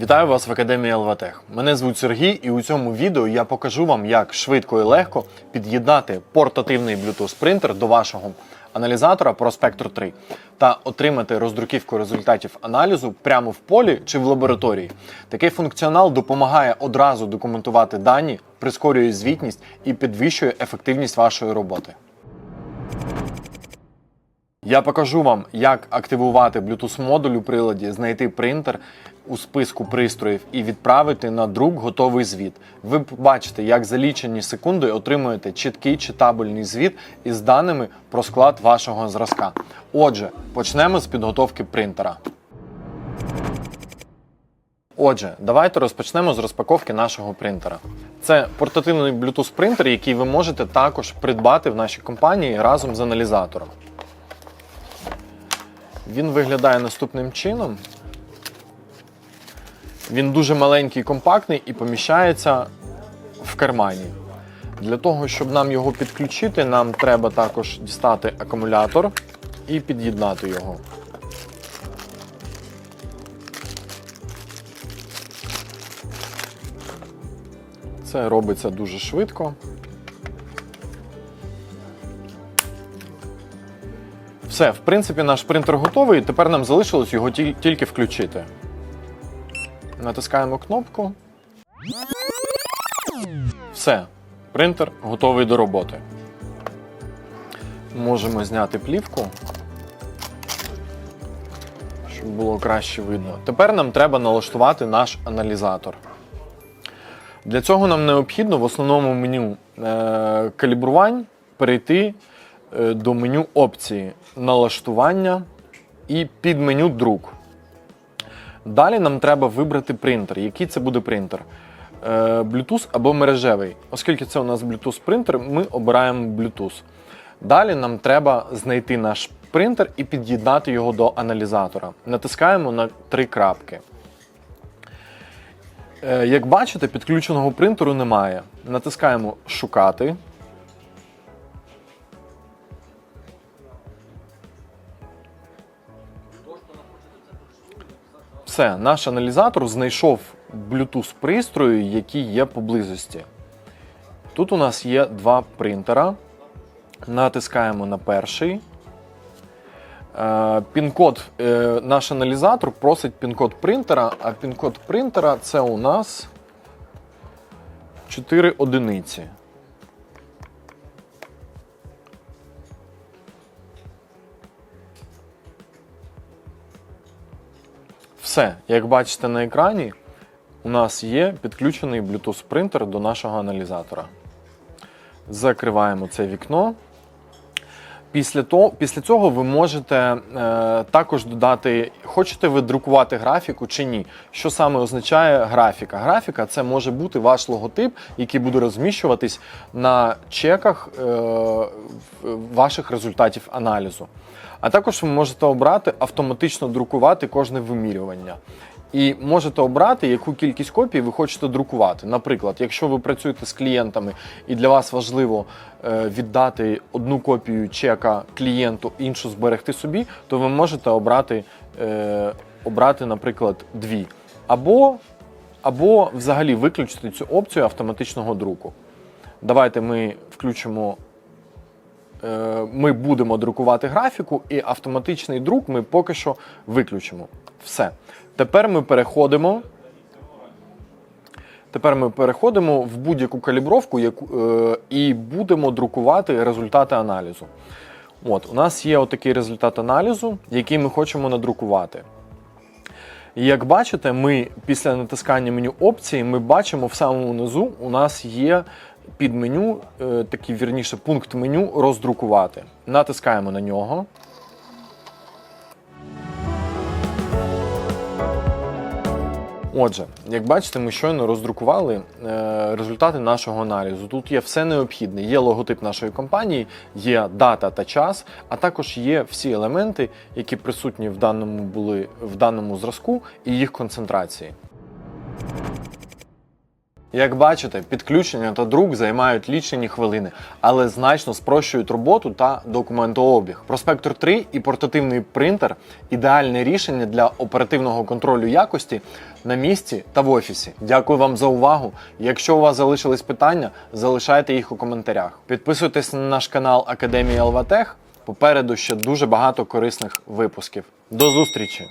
Вітаю вас в Академії ЛВТех. Мене звуть Сергій, і у цьому відео я покажу вам, як швидко і легко під'єднати портативний Bluetooth принтер до вашого аналізатора Prospector 3 та отримати роздруківку результатів аналізу прямо в полі чи в лабораторії. Такий функціонал допомагає одразу документувати дані, прискорює звітність і підвищує ефективність вашої роботи. Я покажу вам, як активувати Bluetooth модуль у приладі, знайти принтер у списку пристроїв і відправити на друк готовий звіт. Ви побачите, як за лічені секунди отримуєте чіткий читабельний звіт із даними про склад вашого зразка. Отже, почнемо з підготовки принтера. Отже, давайте розпочнемо з розпаковки нашого принтера. Це портативний Bluetooth принтер, який ви можете також придбати в нашій компанії разом з аналізатором. Він виглядає наступним чином. Він дуже маленький, компактний і поміщається в кармані. Для того, щоб нам його підключити, нам треба також дістати акумулятор і під'єднати його. Це робиться дуже швидко. Все, в принципі, наш принтер готовий. Тепер нам залишилось його тільки включити. Натискаємо кнопку. Все. Принтер готовий до роботи. Можемо зняти плівку, щоб було краще видно. Тепер нам треба налаштувати наш аналізатор. Для цього нам необхідно в основному меню е, калібрувань перейти до меню опції налаштування і під меню друк. Далі нам треба вибрати принтер. Який це буде принтер? Е, Bluetooth або мережевий. Оскільки це у нас Bluetooth принтер, ми обираємо Bluetooth. Далі нам треба знайти наш принтер і під'єднати його до аналізатора. Натискаємо на три крапки. Е, Як бачите, підключеного принтеру немає. Натискаємо Шукати. Все, наш аналізатор знайшов Bluetooth пристрої, які є поблизості. Тут у нас є два принтера. Натискаємо на перший. Е, Пін-код, е, наш аналізатор просить пін-код принтера, а пін-код принтера це у нас 4 одиниці. Все, як бачите на екрані, у нас є підключений Bluetooth принтер до нашого аналізатора. Закриваємо це вікно. Після того, після цього ви можете е, також додати, хочете ви друкувати графіку чи ні. Що саме означає графіка? Графіка це може бути ваш логотип, який буде розміщуватись на чеках е, ваших результатів аналізу. А також ви можете обрати автоматично друкувати кожне вимірювання. І можете обрати, яку кількість копій ви хочете друкувати. Наприклад, якщо ви працюєте з клієнтами і для вас важливо е, віддати одну копію чека клієнту, іншу зберегти собі, то ви можете обрати, е, обрати наприклад, дві. Або, або взагалі виключити цю опцію автоматичного друку. Давайте ми включимо ми будемо друкувати графіку, і автоматичний друк ми поки що виключимо. Все. Тепер ми переходимо. Тепер ми переходимо в будь-яку калібровку яку, е, і будемо друкувати результати аналізу. От, у нас є отакий результат аналізу, який ми хочемо надрукувати. І Як бачите, ми після натискання меню опції ми бачимо в самому низу у нас є під меню, е, такий вірніше пункт меню роздрукувати. Натискаємо на нього. Отже, як бачите, ми щойно роздрукували е, результати нашого аналізу. Тут є все необхідне. Є логотип нашої компанії, є дата та час, а також є всі елементи, які присутні в даному були в даному зразку і їх концентрації. Як бачите, підключення та друк займають лічені хвилини, але значно спрощують роботу та документообіг. Проспектор 3 і портативний принтер ідеальне рішення для оперативного контролю якості на місці та в офісі. Дякую вам за увагу. Якщо у вас залишились питання, залишайте їх у коментарях. Підписуйтесь на наш канал Академія ЛВТех. Попереду ще дуже багато корисних випусків. До зустрічі!